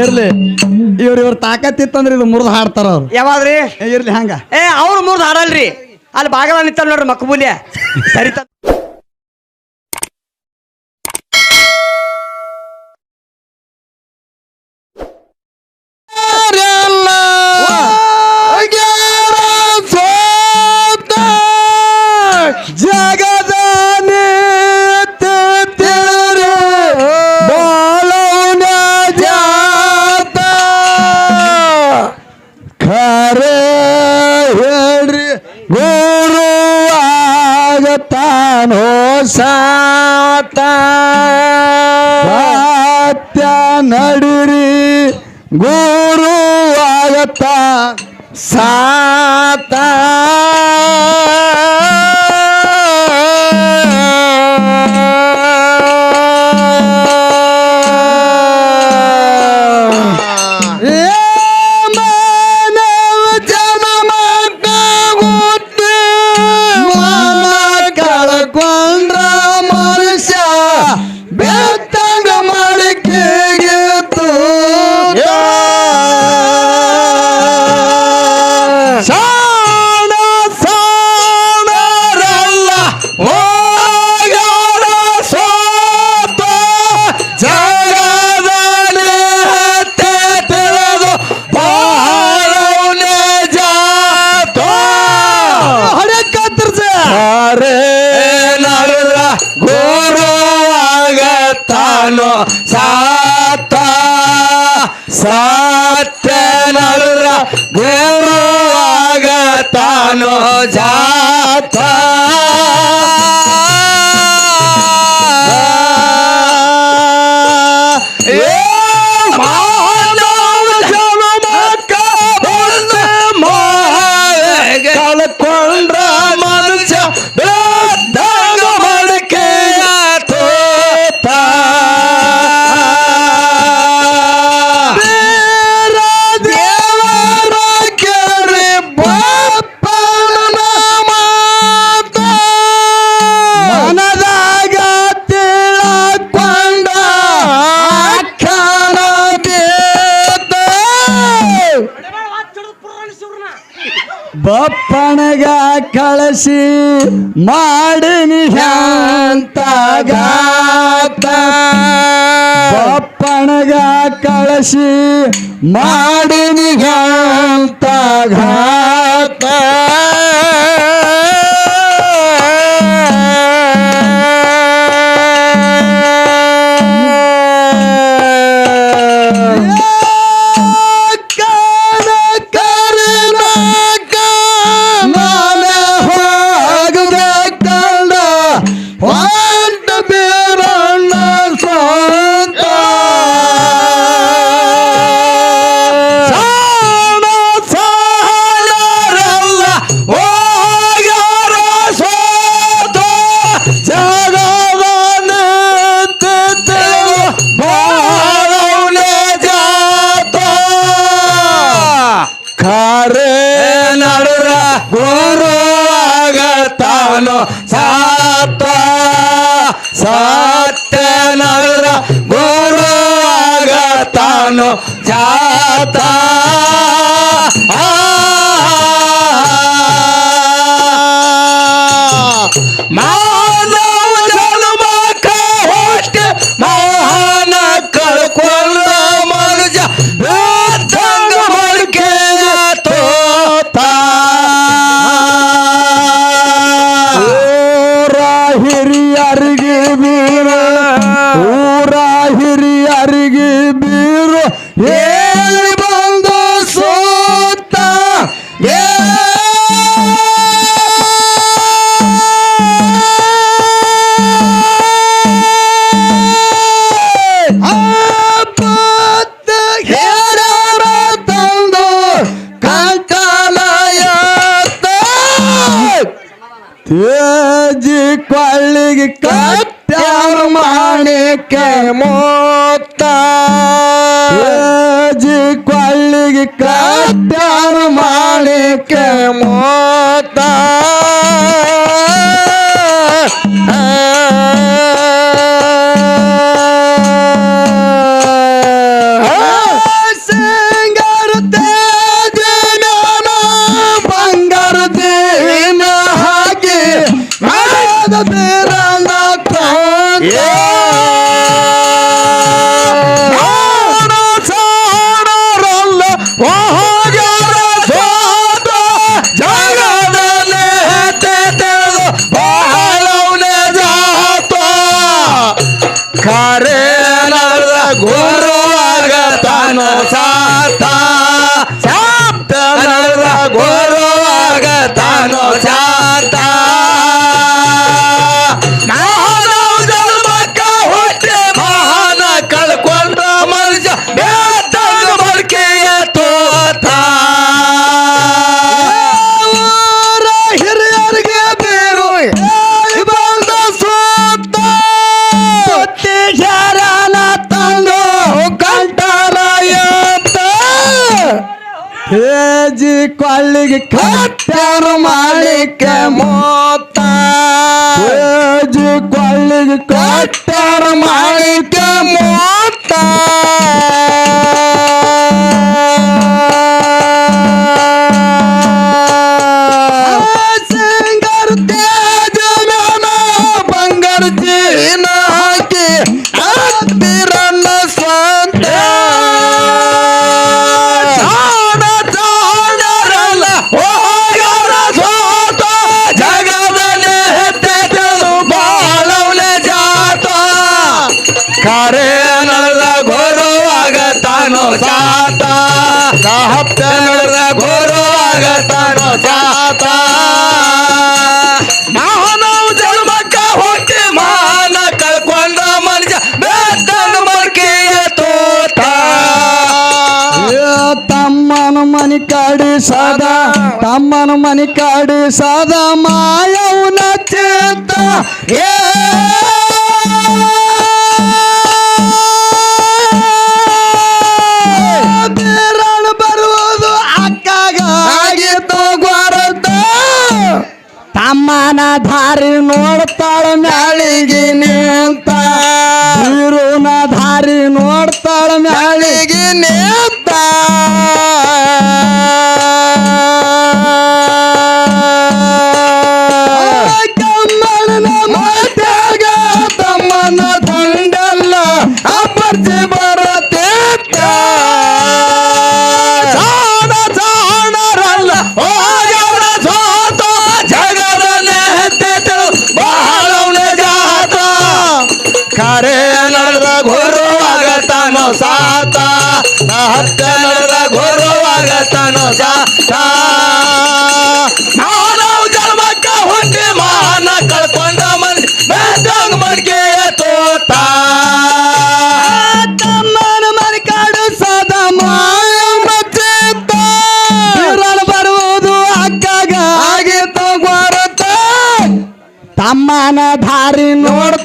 ಇರ್ಲಿ. ಇವ್ರ ಇವ್ರ ತಾಕತ್ತಿತ್ತಂದ್ರ ಇದು ಮುರಿದು ಹಾಡ್ತಾರ ಅವ್ರು. ಯಾವಾಗ್ರಿ ಇರ್ಲಿ ಹಂಗ. ಏ ಅವ್ರು ಮುರ್ದು ಹಾಡಲ್ರಿ. ಅಲ್ಲಿ ಭಾಗದಲ್ಲಿ ನಿಂತಾರ ನೋಡ್ರಿ ಮಕ್ಬೂಲಿ ಸರಿ ಸಾತ. ಸಾತ್ಯ ನಡಿರಿ ಗುರು ಆಗತ್ತ. ಸಾತ. தாத்தா சாத்த நல்ல தேவாகத்தானோ ஜா ಕಳಸಿ ಮಾಡಿನಿ ಶಾಂತಗಾತ ಬಪ್ಪಣಗ ಕಳಸಿ ಮಾಡಿನಿ ಶಾಂತ ख्याता ತೇಜಿ ಕಳ್ಳಿಗೆ ಕಟ್ಟಾರ ಮಾಣಿಕೆ ಮೋತ. ತೇಜಿ ಕಳ್ಳಿಗೆ ಕಟ್ಟಾರ ಮಾಣಿಕೆ ಮೋ 耶！Yeah! ಹೇಜಿ ಕೊಳ್ಳಿಗೆ ಕಟ್ಟಾರ ಮಾಲಿಕ ಸಾದ ತಮ್ಮನ ಮನಿ ಕಾಡಿ ಸಾದ ಮಾಯವನ ಚಿತ್ತ ಏ! ಬೀರಣ ಬರುವುದು ಅಕ್ಕಾಗ ಆಗಿತ್ತು ಗೊರತ ತಮ್ಮನ ದಾರಿ ನೋಡ್ತಾಳ ಮ್ಯಾಳಿಗೆ ನಿಂತ. ಗುರುನ ಧಾರಿ ನೋಡ್ತಾಳ ಮ್ಯಾಳಿಗೆ ನೇತ. ತಮ್ಮನ ನೋಡ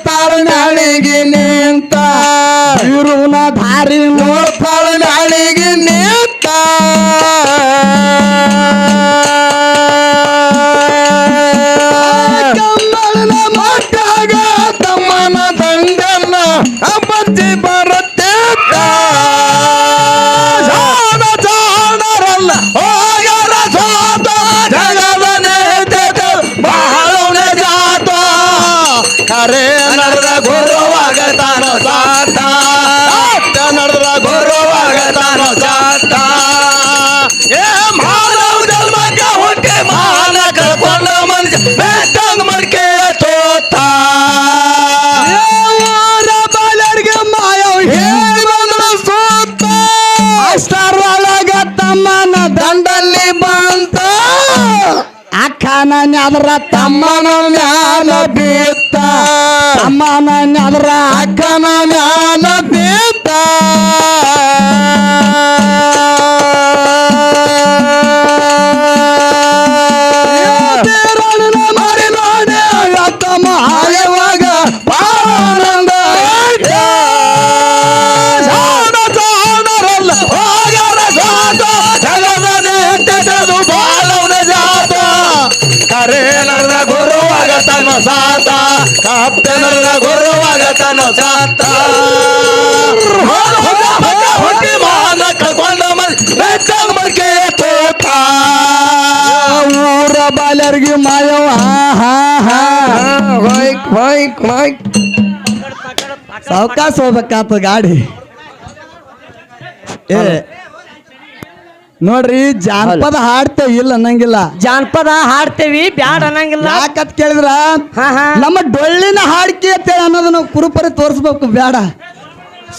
ಅಕ್ಕನ ನೆದ್ರ ತಮ್ಮನ ಮ್ಯಾಲ ಬೀತ್ತ ಅಮ್ಮನ ನೆದ್ರ ಅಕ್ಕನ ಮ್ಯಾಲ ಕಾಪ್ತೆ ನಡೆದ ಗುರುವಾಗ ತನ್ನ ಸಾತ ಹೊರ ಹೊರ ಹೊರ ಹೊಟ್ಟಿ ಮಾನ ಕಳ್ಕೊಂಡ ಮನ್ ಬೆಟ್ಟಂಗ ಮರ್ಕೆ ತೋಟ. ಊರ ಬಾಲರಿಗೆ ಮಾಯವ ಹಾ ಹಾ ಹೋಯ್ಕ್ ಹೋಯ್ಕ್ ಹೋಯ್ಕ್. ಸಾವಕಾಶ ಹೋಗ್ಬೇಕಾತ ಗಾಡಿ. ಏ ನೋಡ್ರಿ ಜಾನಪದ ಹಾಡ್ತೇವೆ ಇಲ್ಲ ಅನ್ನಂಗಿಲ್ಲ ಜಾನಪದ ಹಾಡ್ತೇವಿ ಬ್ಯಾಡ ಅನ್ನಂಗಿಲ್ಲ ಯಾಕತ್ ಕೇಳಿದ್ರ ಹಾ ಹಾ ನಮ್ಮ ಡೊಳ್ಳಿನ ಹಾಡ್ಕೆ ಅಂತೇಳಿ ಅನ್ನೋದು ನಾವು ಕುರುಪರಿ ತೋರಿಸ್ಬೇಕು ಬೇಡ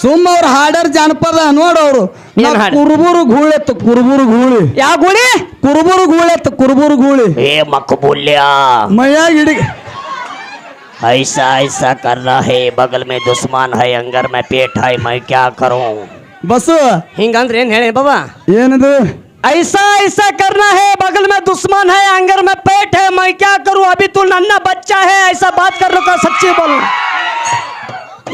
ಸುಮ್ಮ ಅವ್ರ ಹಾಡ್ಯಾರ ಜಾನಪದ ನೋಡವ್ರು ಏನ್ ಹಾಡ್? ಕುರುಬುರು ಗೂಳೆತ್ತು ಕುರುಬುರು ಗೂಳಿ ಯಾವ ಗುಡಿ ಕುರುಬುರು ಗೂಳೆತ್ತು ಕುರುಬುರು ಗೂಳಿ ए मकबूलिया ಮೈಯಾಗ ಹಿಡಿ ऐसा ऐसा कर रहा है बगल में दुश्मन है अंगर में पेट है मैं क्या करूं ಬಸ್ಸು ಹಿಂಗಂದ್ರೆ ಏನ್ ಹೇಳಿ ಬಾಬಾ ಏನದು ऐसा ऐसा करना है बगल में दुश्मन है अंगर में पेट है मैं क्या करूं अभी तू नन्ना बच्चा है ऐसा बात कर लो सच्ची बोल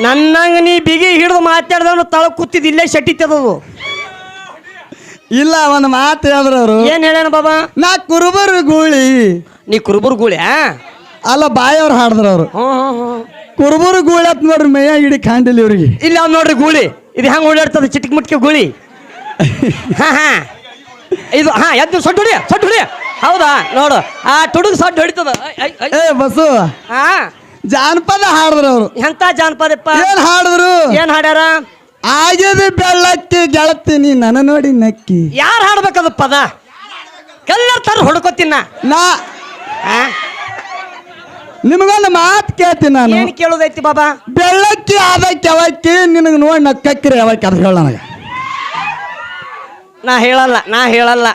ನನ್ನಂಗ ನೀ ಬಿಗಿ ಹಿಡಿದು ಮಾತಾಡ್ದವನು ತಳ ಕೂತಿದ್ ಇಲ್ಲೇ ಶಟಿತದದು ಇಲ್ಲ ಒಂದ್ ಮಾತು ಹೇಳಿದ್ರ ಅವರು ಏನ್ ಹೇಳ್ಯಾನ ಬಾಬಾ ನಾ ಕುರುಬರು ಗೂಳಿ ನೀ ಕುರುಬುರ್ ಗೂಳಿ ಆ ಅಲ್ಲ ಬಾಯವ್ರು ಹಾಡಿದ್ರ ಅವರು ಹ್ಮ್ ಹ್ಮ್ ಹ್ಮ್ ಕುರುಬರು ಗೂಳಿ ಅಂತ ನೋಡ್ರಿ ಮೇಯ ಇಡೀ ಕಾಂಡಿಲ್ಲ ಇವ್ರಿಗೆ ಇಲ್ಲಿ ಅವ್ನು ನೋಡ್ರಿ ಗೂಳಿ ಇದು ಹೆಂಗೆ ಓಡಾಡ್ತದ ಚಿಟಿಕ್ ಮುಟ್ಕೆ ಗುಳಿ? ಹಾ ಹಾ. ಇದು ಹಾ ಎದ್ದು ಸೊಟ್ಟು ಹೊಡಿ ಸೊಟ್ಟು ಹೊಡಿ. ಹೌದಾ? ನೋಡು. ಆ ತುಡುಗ್ ಸೊಟ್ಟು ಹೊಡಿತದ. ಏ ಬಸ್ಸು ಹಾ. ಜಾನಪದ ಹಾಡಿದ್ರು ಅವರು. ಎಂತ ಜಾನಪದಪ್ಪ? ಏನ್ ಹಾಡಿದ್ರು? ಏನ್ ಹಾಡ್ಯಾರ? ಆಗಿದ ಬೆಳ್ಳಕ್ಕಿ ಗೆಳತೀನಿ ನನ್ನ ನೋಡಿ ನಕ್ಕಿ. ಯಾರು ಹಾಡ್ಬೇಕದು ಪದ? ಕಲ್ಲರ್ ತರ ಹೊಡ್ಕೋತೀನ? ನಾ. ನಿಮಗೊಂದು ಮಾತು ಕೇಳ್ತೀನಿ ನಾನು. ಏನ್ ಕೇಳೋದೈತಿ ಬಾಬಾ? ಬೆಳ್ಳಕ್ಕಿ ಆದ ಅವಕ್ಕೆ ನಿನಗೆ ನೋಡಿ ನಕ್ಕಕ್ಕಿರಿ ಅವಕ್ಕೆ ಅದು ಹೇಳ ನನಗೆ. ನಾ ಹೇಳಲ್ಲ ನಾ ಹೇಳಲ್ಲ.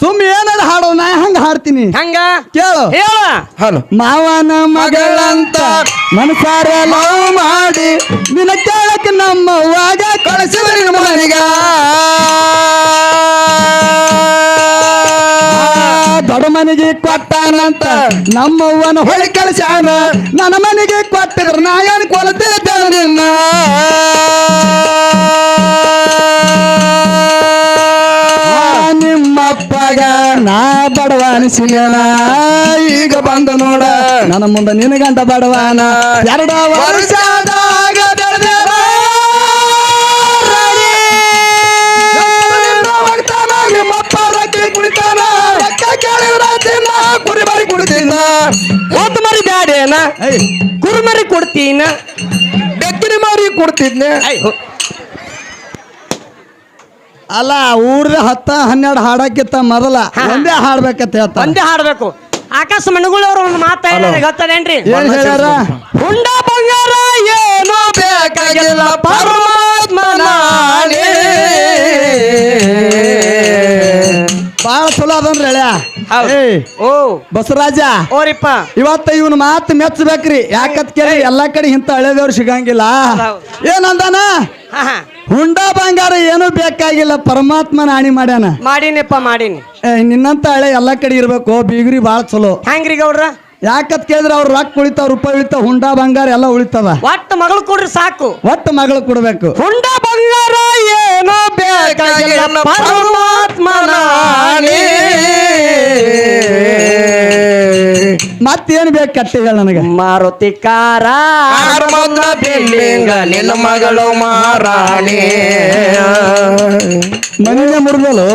ಸುಮ್ ಏನಾರ ಹಾಡೋ ನಾ ಹಂಗ ಹಾಡ್ತೀನಿ? ಹಂಗ? ಕೇಳು. ಹೇಳ. ಹಲೋ ಮಾವನ ಮಗಳಂತ ಮನಸಾರ ಲವ್ ಮಾಡಿ ನಿನ್ನ ಕೇಳಕ್ಕೆ ನಮ್ಮ ವಾಗ ಕಳಿಸಿದ್ರಿ ಮನೆಗ ದೊಡ್ಡ ಮನೆಗೆ ಕೊಟ್ಟಾನಂತ ನಮ್ಮವ್ವನ ಹೊಳಿ ಕಳಿಸ್ಯಾನ ನನ್ನ ಮನೆಗೆ ಕೊಟ್ಟಿದ್ರು. ನಾ ಏನು ಕೊಲತಿದ್ದೆ ನಿನ್ನ? ನಿಮ್ಮಪ್ಪಗ ನಾ ಬಡವ ಅನಿಸಿನ ಈಗ ಬಂದ ನೋಡ. ನನ್ನ ಮುಂದೆ ನಿನಗಂಟ ಗಂಟ ಬಡವನ ಎರಡ ವರ್ಷದಾಗ ಮರಿ ಕುರ್ಮರಿ ಕೊಡ್ತೀನ ಬೆಕ್ಕಿನ ಮಾರಿ ಕೊಡ್ತಿದ್ನೆ. ಅಲ್ಲ ಊರ್ದ ಹತ್ತ ಹನ್ನೆರಡು ಹಾಡಕ್ಕಿತ್ತ ಮೊದಲ. ಒಂದೇ ಹಾಡ್ಬೇಕಂತ ಹೇಳ್ತಾರೆ ಒಂದೇ ಹಾಡ್ಬೇಕು. ಆಕಾಶ ಮಣಗುಳವ್ರ ಒಂದು ಮಾತು ಹೇಳಿದ್ರೆ ಗೊತ್ತದೇನ್ರಿ? ಏನ್ ಹೇಳ್ಯಾರ? ಹುಂಡ ಬಂಗಾರ ಏನು ಬೇಕಾಗಿಲ್ಲ ಪರಮಾತ್ಮನ. ಬಾಳ ಚಲೋ ಅದನ್ರಿ ಹೇಳ್ಯಾ? ಹೌದು. ಓ. ಬಸವರಾಜ ಓರಿಪ್ಪ. ಇವತ್ತ ಇವನ್ ಮಾತು ಮೆಚ್ಚಬೇಕ್ರಿ ಯಾಕತ್ ಕೇಳಿ ಎಲ್ಲಾ ಕಡೆ ಇಂತ ಹಳೆದವ್ರು ಸಿಗಂಗಿಲ್ಲ. ಹೌದು. ಏನಂದಾನ? ಹಾ ಹಾ. ಹುಂಡ ಬಂಗಾರ ಏನು ಬೇಕಾಗಿಲ್ಲ. ಪರಮಾತ್ಮನ ಹಾನಿ ಮಾಡ್ಯಾನ. ಮಾಡೀನಿಪ್ಪ ಮಾಡೀನಿ. ಏ, ನಿನ್ನಂತ ಹಳೆ ಎಲ್ಲಾ ಕಡೆ ಇರ್ಬೇಕು. ಬೀಗ್ರಿ ಬಾಳ ಚಲೋ. ಹ್ಯಾಂಗ್ರಿ ಗೌಡ್ರ ಯಾಕತ್ ಕೇಳಿದ್ರ ಅವ್ರ ರೊಕ್ಕ ಉಳಿತಾವ ರೂಪಾಯಿ ಉಳಿತಾವ ಹುಂಡ ಬಂಗಾರ ಎಲ್ಲ ಉಳಿತಾವ. ಒಟ್ಟು ಮಗಳು ಕೊಡ್ರಿ ಸಾಕು. ಒಟ್ಟು ಮಗಳು ಕೊಡ್ಬೇಕು. ಹುಂಡ ಬಂಗಾರ ಏನು ಬೇಕಾಗಿಲ್ಲ ಪರಮಾತ್ಮನ ಮತ್ತೇನು ಬೇಕು ಕಟ್ಟಿಗಳ ನನಗೆ? ಮಾರುತಿ ಕಾರ ಮೊದಲ ನಿನ್ನ ಮಗಳು ಮಾರಾಣಿ. ಮನೆಯ ಮುರಿದಲು?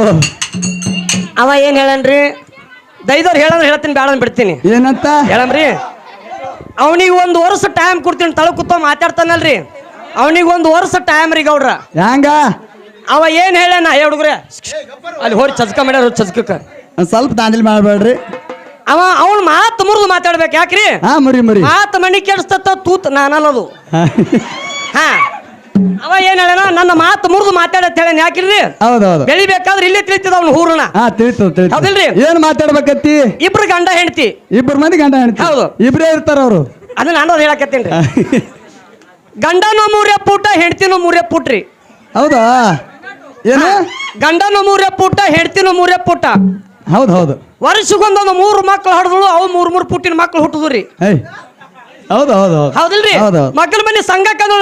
ಅವ ಏನ್ ಹೇಳನ್ರಿ? ದೈದವ್ರು ಹೇಳಂದ್ರೆ ಹೇಳ್ತೀನಿ ಬೇಡ ಬಿಡ್ತೀನಿ. ಏನಂತ? ಹೇಳಮ್ರಿ ಅವನಿಗೆ ಒಂದು ವರ್ಷ ಟೈಮ್ ಕೊಡ್ತೀನಿ ತಳ ಕೂತ ಮಾತಾಡ್ತಾನಲ್ರಿ. ಅವನಿಗೆ ಒಂದು ವರ್ಷ ಟೈಮ್ ರೀ ಗೌಡ್ರ. ಹ್ಯಾಂಗ ಅವ ಏನ್ ಹೇಳಣ್ಣ ಏ ಹುಡುಗ್ರೆ? ಅಲ್ಲಿ ಹೋರಿ ಚಸ್ಕ ಮಾಡ್ಯಾರ ಚಸ್ಕಕ್ಕ. ಒಂದ್ ಸ್ವಲ್ಪ ದಾಂಧಲಿ ಮಾಡ್ಬೇಡ್ರಿ. ಅವ ಅವ್ನ ಮಾತು ಮುರಿದು ಮಾತಾಡ್ಬೇಕು ಯಾಕ್ರಿ? ಹಾ ಮುರಿ ಮುರಿ. ಮಾತು ಮಣಿ ಕೆಡಿಸ್ತತ್ತ ತೂತ್ ನಾನಲ್ಲದು ಹಾ. ಅವ ಏನ್ ಹೇಳಣ ನನ್ನ ಮಾತು ಮುರಿದು ಮಾತಾಡತ್ ಹೇಳ ಯಾಕಿಲ್ರಿ? ಹೌದೌದು. ಬೆಳಿಬೇಕಾದ್ರೆ ಇಲ್ಲೇ ತಿಳಿತದ ಅವ್ನು ಹೂರಣ ಹಾ ತಿಳಿತು ತಿಳಿತು. ಹೌದಿಲ್ರಿ? ಏನ್ ಮಾತಾಡ್ಬೇಕತ್ತಿ? ಇಬ್ರು ಗಂಡ ಹೆಂಡತಿ. ಇಬ್ರು ಮಂದಿ ಗಂಡ ಹೆಂಡತಿ. ಹೌದು. ಇಬ್ರೇ ಇರ್ತಾರ ಅವರು. ಅದನ್ನ ನಾನು ಹೇಳಕತ್ತೇನ್ರಿ ಗಂಡನೂ ಮೂರೇ ಪುಟ ಹೆಂಡತಿನೂ ಮೂರೇ ಪುಟ್ರಿ. ಹೌದಾ? ಏನು? ಗಂಡನ ಮೂರೇ ಪುಟ ಹೆಂಡ್ತಿನೂ ಮೂರೇ ಪುಟ ಹೌದು ಹೌದು. ವರ್ಷಕ್ಕೊಂದೊಂದು ಮೂರು ಮಕ್ಳು ಹಡ್ದಳು ಅವು ಮೂರು ಮೂರು ಪುಟ್ಟಿನ ಮಕ್ಳು ಹುಟ್ಟಿದ್ರಿ ಏಯ್. ಹೌದು ಹೌದು. ಹೌದು ಹೌದಿಲ್ರಿ? ಹೌದು. ಮಕ್ಕಳ ಮನೆ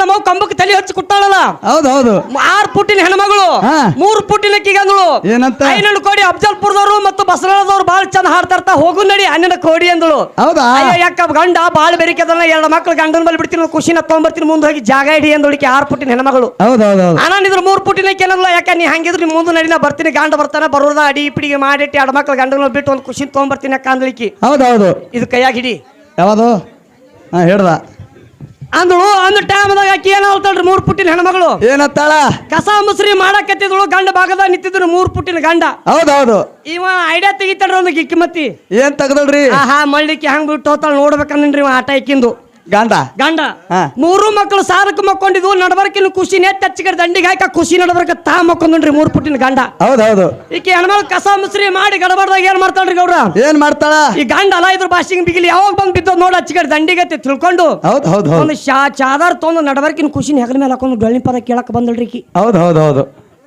ನಮ್ಮ ಕಂಬಕ್ಕೆ ತಲೆ ಹಚ್ಚಿ ಕುಟ್ಟಾಳಲ್ಲ? ಹೌದು ಹೌದು. ಆರ್ ಪುಟ್ಟಿನ ಹೆಣ್ಮಗಳು ಹಾ. ಮೂರ್ ಪುಟ್ಟಿನ ಕಿಗಂದಳು ಏನಂತ? ಐನಣ್ಣು ಕೋಡಿ ಅಫಜಲ್ಪುರದವರು ಮತ್ತು ಬಸವರಾಜವ್ರು ಬಾಳ ಚಂದ ಹಾಡ್ತಾರ್ತ ಹೋಗು ನಡಿ ಅಣ್ಣನ ಕೋಡಿ ಅಂದಳು. ಹೌದಾ? ಅಯ್ಯೋ ಯಾಕ ಗಂಡ ಬಾಳ ಬೆರಿಕೆದಲ್ಲ ಎರಡು ಮಕ್ಳು ಗಂಡನ ಮೇಲೆ ಬಿಡ್ತೀನಿ ಖುಷಿನ ತಗೊಂಬರ್ತೀನಿ ಮುಂದೆ ಹೋಗಿ ಜಾಗ ಇಡಿ ಅಂದಳಿಕೆ ಆರ್ ಪುಟ್ಟಿನ ಹೆಣ್ಮಗಳು. ಹೌದು ಹೌದು ಹೌದು. ಇದ್ರ ಮೂರ್ ಪುಟ್ಟಿನ ಕೇಳಲ್ಲ ಯಾಕ ನೀ ಹಂಗಿದ್ರು ನೀ ಮುಂದೆ ನಡಿನ ಬರ್ತೀನಿ ಗಂಡ ಬರ್ತಾನೆ ಬರೋದ ಅಡಿ ಪಿಡಿಗೆ ಮಾಡಿಟ್ಟು ಎರಡು ಮಕ್ಕಳು ಗಂಡನ ಬಿಟ್ಟು ಒಂದು ಖುಷಿ ತೊಗೊಂಬರ್ತೀನಿ ಅಕ್ಕ ಅಂದಳಿಕೆ ಹೌದು ಹೌದು. ಇದು ಕೈಯಾಗ ಹಿಡಿ. ಯಾವುದು? ಹಾ ಹೇಳ್ದ. ಅಂದಳು ಅಂದ ಟೈಮ್ದಾಗ ಆಕಿ ಏನ್ ಹೇಳ್ತಾಳ್ರಿ ಮೂರ್ ಪುಟ್ಟಿನ ಹೆಣ್ಮಗಳು? ಏನತ್ತಾಳ? ಕಸ ಮುಸ್ರಿ ಮಾಡಕತ್ತಿದಳು ಗಂಡ ಭಾಗದ ನಿಂತಿದ್ರು ಮೂರ್ ಪುಟ್ಟಿನ ಗಂಡ. ಹೌದು ಹೌದು ಇವ ಐಡಿಯಾ ತೆಗಿತಾಳ್ರಿ ಒಂದು ಮತ್ತಿ ಏನ್ ತೆಗ್ದಳ್ರಿ? ಹಾ ಮಳ್ಳಿಕ್ಕೆ ಹಂಗ್ ಬಿಟ್ಟು ಹೋತಾಳ ನೋಡ್ಬೇಕಂದ್ರಿ ಇವ ಆಟ ಇಕ್ಕಿಂದು ಗಂಡ ಗಂಡ ಹಾ. ಮೂರು ಮಕ್ಕಳು ಸಾರಕ್ಕೆ ಮಕ್ಕೊಂಡಿದ್ವು ನಡಬರ್ಕಿನ ಖುಷಿ ಹಚ್ಚಿಗಡೆ ದಂಡಿಗೆ ಹಾಕ ಖುಷಿ ನಡಬರ್ಕ ತಾ ಮಕ್ಕೊಂಡ್ರಿ ಮೂರು ಪುಟ್ಟಿನ ಗಂಡ ಹೌದು ಹೌದು. ಈಕೆ ಹೆಣ್ಮಗಳು ಕಸ ಮುಸ್ರಿ ಮಾಡಿ ಗಡಬಡ್ದಾಗ ಏನ್ ಮಾಡ್ತಾಳ್ರಿ ಗೌಡ್ರ? ಏನ್ ಮಾಡ್ತಾಳ? ಈ ಗಂಡ ಅಲ್ಲ ಇದ್ರ ಭಾಷೆಗೆ ಬಿಗಿಲಿ ಯಾವಾಗ ಬಂದ್ ಬಿದ್ದ ನೋಡ ಹಚ್ಚಿಗೆ ದಂಡಿಗೆ ತಿಳ್ಕೊಂಡು ಹೌದು ಹೌದು ಹೌದು. ಒಂದು ಶಾ ಚಾದಾರ್ ತೊಗೊಂಡು ನಡಬರ್ಕಿನ ಖುಷಿನ ಹೆಗಲ ಮೇಲೆ ಹಾಕೊಂಡು ಡೊಳ್ಳಿ ಪದ ಕೇಳಕ್ ಬಂದಳ್ರಿ ಈಕಿ. ಹೌದು ಹೌದು ಹೌದು.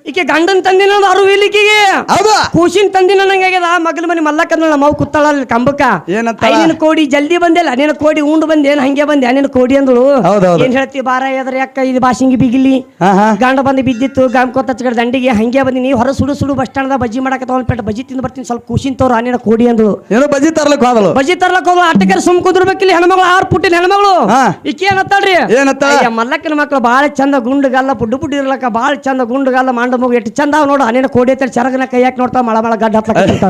ಈಕೆ ಗಂಡನ್ ತಂದಿನ ಅರು ಇಲ್ಲಿಕೆಗೆ ಹೌದು. ಕೂಸಿನ ತಂದಿನ ನಂಗಾಗ್ಯದ ಮಗಲ ಮನೆ ಮಲ್ಲಕ್ಕಂದ ನಮ್ಮ ಅವ್ ಕುತ್ತಾಳ ಅಲ್ಲಿ ಕಂಬಕ್ಕ? ನಿನ್ನ ಕೋಡಿ ಜಲ್ದಿ ಬಂದಿಲ್ಲ ನಿನ್ನ ಕೋಡಿ ಉಂಡು ಬಂದೇನ್ ಹಂಗೆ ಬಂದೆ ನಿನ್ನ ಕೋಡಿ ಅಂದಳು. ಏನ್ ಹೇಳ್ತಿ ಬಾರ ಎದ್ರ ಯಾಕ ಇದು ಬಾಸಿಂಗಿ ಬಿಗಿಲಿ. ಗಂಡ ಬಂದು ಬಿದ್ದಿತ್ತು ಗಾಮ್ ಹಚ್ಕಡೆ ದಂಡಿಗೆ ಹಂಗೆ ಬಂದಿ ನೀ ಹೊರ ಸುಡು ಸುಡು ಬಸ್ ಸ್ಟ್ಯಾಂಡ್ ಬಜ್ಜಿ ಮಾಡಕ ತಗೊಂಡ್ಬಿಟ್ಟು ಪೇಟ ಬಜ್ಜಿ ತಿಂದು ಬರ್ತೀನಿ ಸ್ವಲ್ಪ ಕೂಸಿನ ತೋರು ನಿನ್ನ ಕೋಡಿ ಅಂದಳು. ಏನೋ ಬಜ್ಜಿ ತರ್ಲಕ್ ಹೋದಳು. ಬಜ್ಜಿ ತರ್ಲಕ್ ಹೋದ ಅಟ್ಟಕರ ಸುಮ್ ಕುಂದ್ರಬೇಕಿಲ್ಲ ಹೆಣ್ಮಗಳು ಆರು ಪುಟ್ಟಿನ ಹೆಣ್ಮಗಳು. ಈಕಿ ಏನತ್ತಾಳ್ರಿ ಏನತ್ತಾಳ? ಅಯ್ಯ, ಮಲ್ಲಕ್ಕನ ಮಕ್ಳು ಬಾಳ ಚಂದ ಗುಂಡುಗಲ್ಲ ಪುಡ್ಡು ಪುಡ್ಡು ಇರ್ಲಕ್ಕ ಬಾಳ ಚಂದ ಗುಂಡುಗಲ್ಲ ಮಂಡ ಮಗು ಎಷ್ಟು ಚಂದ ಅವ್ ನೋಡು. ಅನೇನ ಕೋಡಿ ಅಂತ ಚರಗನ ಕೈ ಹಾಕಿ ನೋಡ್ತಾ ಮಳ ಮಳ ಗಡ್ಡ ಹತ್ಲಕ್ಕ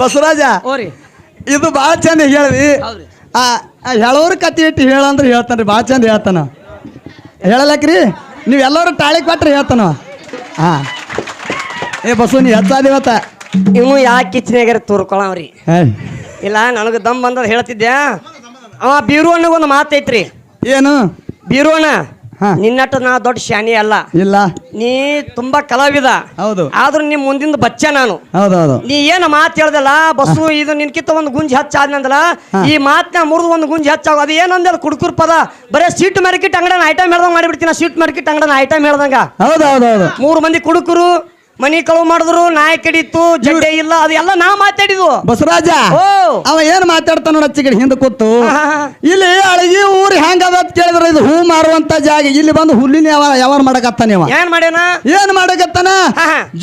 ಬಸವರಾಜ ಓರಿ. ಇದು ಭಾಳ ಚಂದ. ಆ ಹೇಳೋರ್ ಕತಿ ಇಟ್ಟು ಹೇಳಂದ್ರೆ ಹೇಳ್ತಾನ್ರಿ ಭಾಳ ಚಂದ ಹೇಳ್ತಾನ. ಹೇಳಲಕ್ರಿ? ನೀವು ಎಲ್ಲರೂ ತಾಳಿ ಕೊಟ್ರೆ ಹೇಳ್ತಾನ. ಹಾ. ಏ ಬಸವ ನೀ ಹೆಚ್ಚಾದಿವತ್ತ ಇವು ಯಾಕೆ ಕಿಚ್ಚನಾಗ್ಯಾರ ತೋರ್ಕೊಳವ್ರಿ. ಇಲ್ಲ ನನಗೆ ದಮ್ ಬಂದದ ಹೇಳ್ತಿದ್ದೆ ಅವ ಬೀರು ಒಂದು ಮಾತೈತ್ರಿ. ಏನು? ಬೀರುವಣ್ಣ. ಹಾ. ನಿನ್ನಟ್ಟು ನಾ ದೊಡ್ಡ ಶಾನಿ ಅಲ್ಲ. ಇಲ್ಲ. ನೀ ತುಂಬಾ ಕಲಾವಿದ. ಹೌದು. ಆದ್ರೂ ನಿಮ್ ಮುಂದಿನ ಬಚ್ಚ ನಾನು. ಹೌದೌದು ನೀ ಏನು ಮಾತು ಹೇಳ್ದಲ್ಲ ಬಸ್ಸು ಇದು ನಿನ್ಕಿತ್ತ ಒಂದು ಗುಂಜಿ ಹಚ್ಚಾದ್ನಂದಲ್ಲ ಈ ಮಾತನ್ನ ಮುರಿದು ಒಂದು ಗುಂಜಿ ಹಚ್ಚಾಗ ಅದು ಏನಂದ್ರೆ ಕುಡ್ಕುರ್ ಪದ. ಬರೇ ಸೀಟ್ ಮಾರ್ಕೆಟ್ ಅಂಗಡನ ಐಟಮ್ ಹೇಳ್ದಂಗ ಮಾಡಿಬಿಡ್ತೀನಿ ಸೀಟ್ ಮಾರ್ಕೆಟ್ ಅಂಗಡನ ಐಟಮ್ ಹೇಳ್ದಂಗ. ಹೌದೌದೌದು ಮೂರು ಮಂದಿ ಕುಡುಕರು ಮನಿ ಕಳು ಮಾಡಿದ್ರು ನಾಯಿ ಕಡಿತು ಜಡ್ಡೆ ಇಲ್ಲ ಅದೆಲ್ಲ ನಾ ಮಾತಾಡಿದ್ವು ಬಸವರಾಜ ಓ. ಅವ ಏನ್ ಮಾತಾಡ್ತಾನ ನೋಡ ಚಿಗಡಿ ಹಿಂದೆ ಕೂತು. ಇಲ್ಲಿ ಅಳಗಿ ಊರ್ ಹೆಂಗದ ಅಂತ ಕೇಳಿದ್ರ ಇದು ಹೂ ಮಾರುವಂತ ಜಾಗ. ಇಲ್ಲಿ ಬಂದು ಹುಲ್ಲಿನ ಯಾವ ಯಾವ ಮಾಡಕತ್ತಾನ ಇವ? ಏನ್ ಮಾಡ್ಯಾನ? ಏನ್ ಮಾಡಕತ್ತಾನ.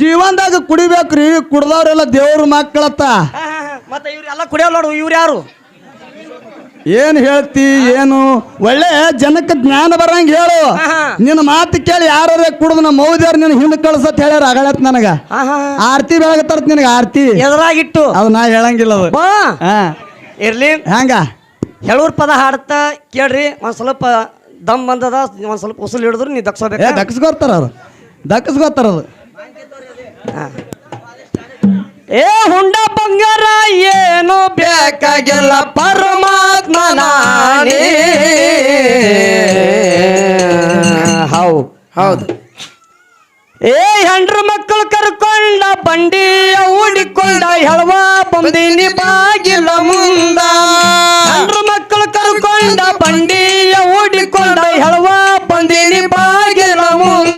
ಜೀವನದಾಗ ಕುಡಿಬೇಕ್ರಿ ಕುಡ್ದವ್ರೆಲ್ಲ ದೇವ್ರ ಮಕ್ಕಳತ್ತ. ಮತ್ತೆ ಇವ್ರೆಲ್ಲ ಎಲ್ಲ ಕುಡಿಯೋಲ್ಲ ನೋಡು ಇವ್ರು ಯಾರು? ಏನ್ ಹೇಳ್ತಿ ಏನು? ಒಳ್ಳೆ ಜನಕ್ಕೆ ಜ್ಞಾನ ಬರಂಗ ಹೇಳು. ನಿನ್ನ ಮಾತು ಕೇಳಿ ಯಾರೇ ಕುಡ್ದು ನಮ್ಮ ಮೌದ್ಯಾರ ನಿನ್ನ ಹಿಂದೆ ಕಳ್ಸತ್ ಹೇಳ್ಯಾರ ಅಗಳತ್ ನನಗ. ಆಹಾ. ಆರ್ತಿ ಬೆಳಗತ್ತಾರ ನಿನಗ ಆರ್ತಿ. ಎದುರಾಗಿಟ್ಟು. ಅದು ನಾ ಹೇಳಂಗಿಲ್ಲ ಅದು. ಇರ್ಲಿ. ಹಂಗ. ಹೇಳೂರ್ ಪದ ಹಾಡ್ತಾ ಕೇಳ್ರಿ. ಒಂದ್ ಸ್ವಲ್ಪ ದಮ್ ಬಂದದ ಒಂದ್ ಸ್ವಲ್ಪ ಉಸಲ್ ಹಿಡಿದ್ರು ನೀ ದಕ್ಸ್ಬೇಕು ದಕ್ಕಸ್ಕೊತಾರ ಅದು ದಕ್ಕಸ್ಕೊತಾರ ಅದು ಏ ಹುಂಡ ಬಂಗಾರ ಏನು ಬೇಕಾಗಿಲ್ಲ. ಪರಮಾತ್ಮ ಆತ್ಮನಾನೇ ಹೌ ಹೌದು. ಏ ಹೆಂಡ್ರ ಮಕ್ಕಳು ಕರ್ಕೊಂಡ ಬಂಡಿ ಓಡಿಕೊಂಡ ಹೆಳವಾ ಬಂದಿನಿ ಬಾಗಿಲ ಮುಂದ. ಹೆಂಡ್ರ ಮಕ್ಕಳು ಕರ್ಕೊಂಡ ಬಂಡಿ ಓಡಿಕೊಂಡ ಹೆಳವಾ ಬಂದಿನಿ ಬಾಗಿಲ ಮುಂದ.